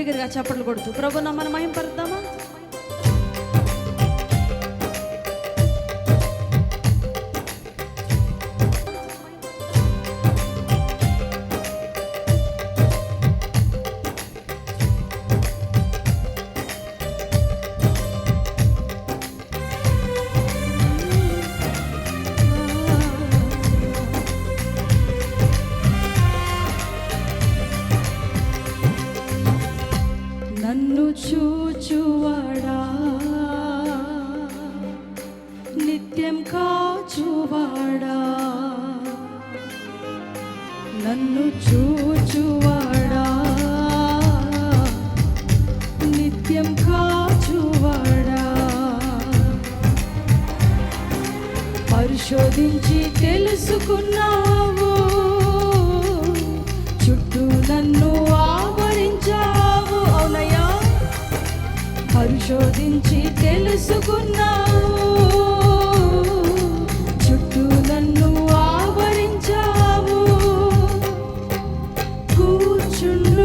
బిగ్గరగా చప్పట్లు కొడుతూ ప్రభు నమ్మని మనం మహింపరుద్దామా? నిత్యం కాచువాడా? నన్ను చూచువాడా? నిత్యం కాచువాడా? పరిశోధించి తెలుసుకున్నావు. చుట్టూ నన్ను ఆవరించావు. అవునయ్యా. పరిశోధించి తెలుసుకున్నావు.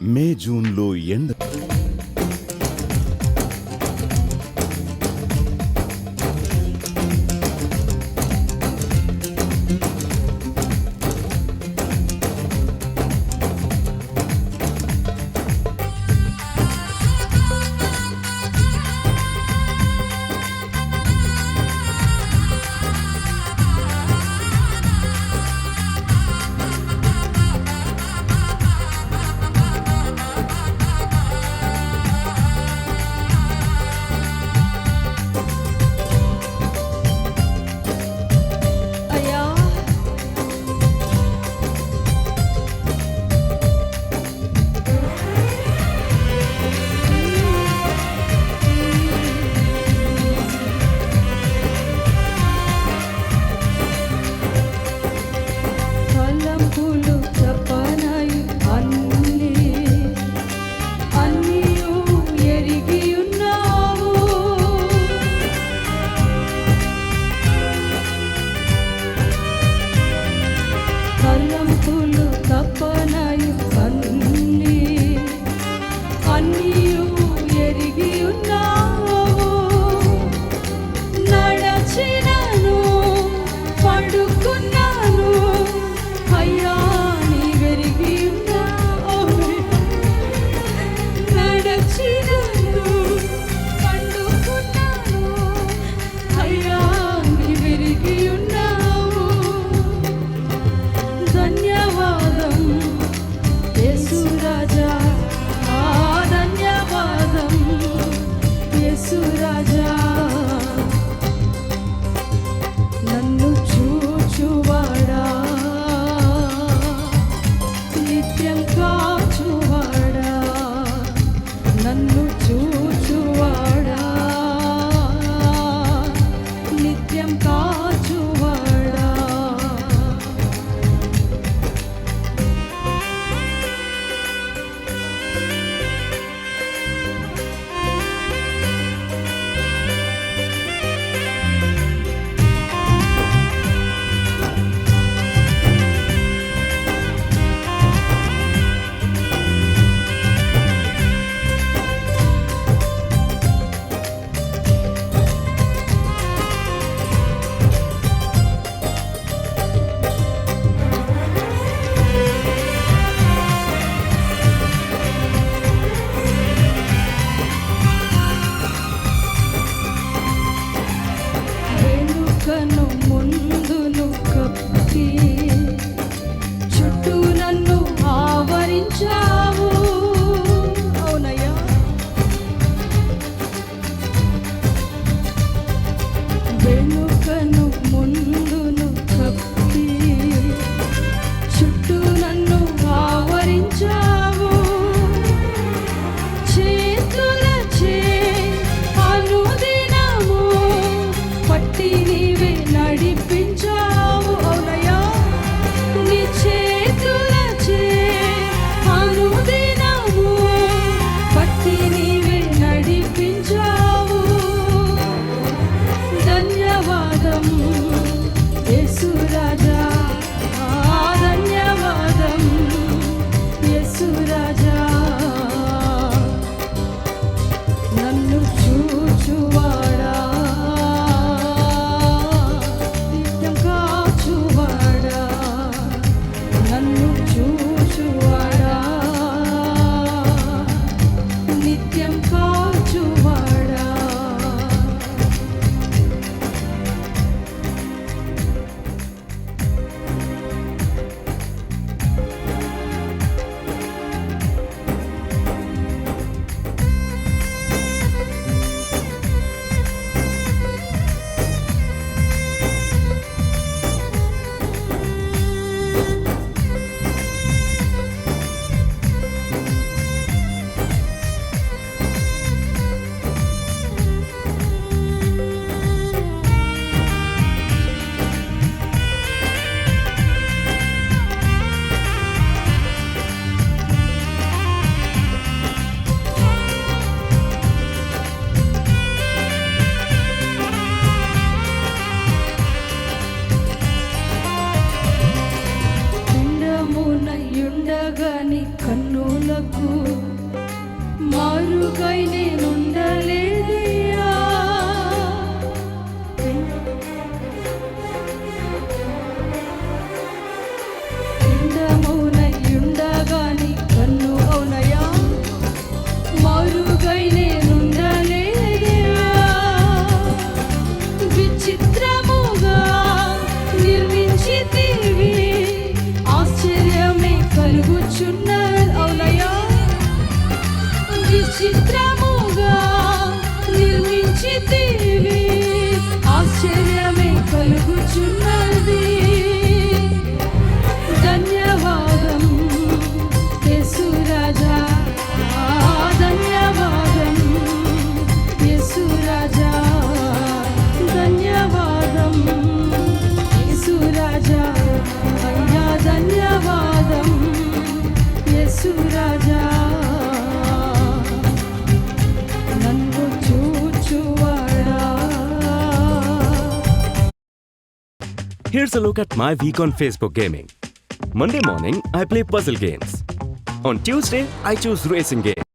మే జూన్లో ఎండ to us. అవునయ్యా విచిత్రముగా Here's a look at my week on Facebook gaming. Monday morning, I play puzzle games. On Tuesday, I choose racing game.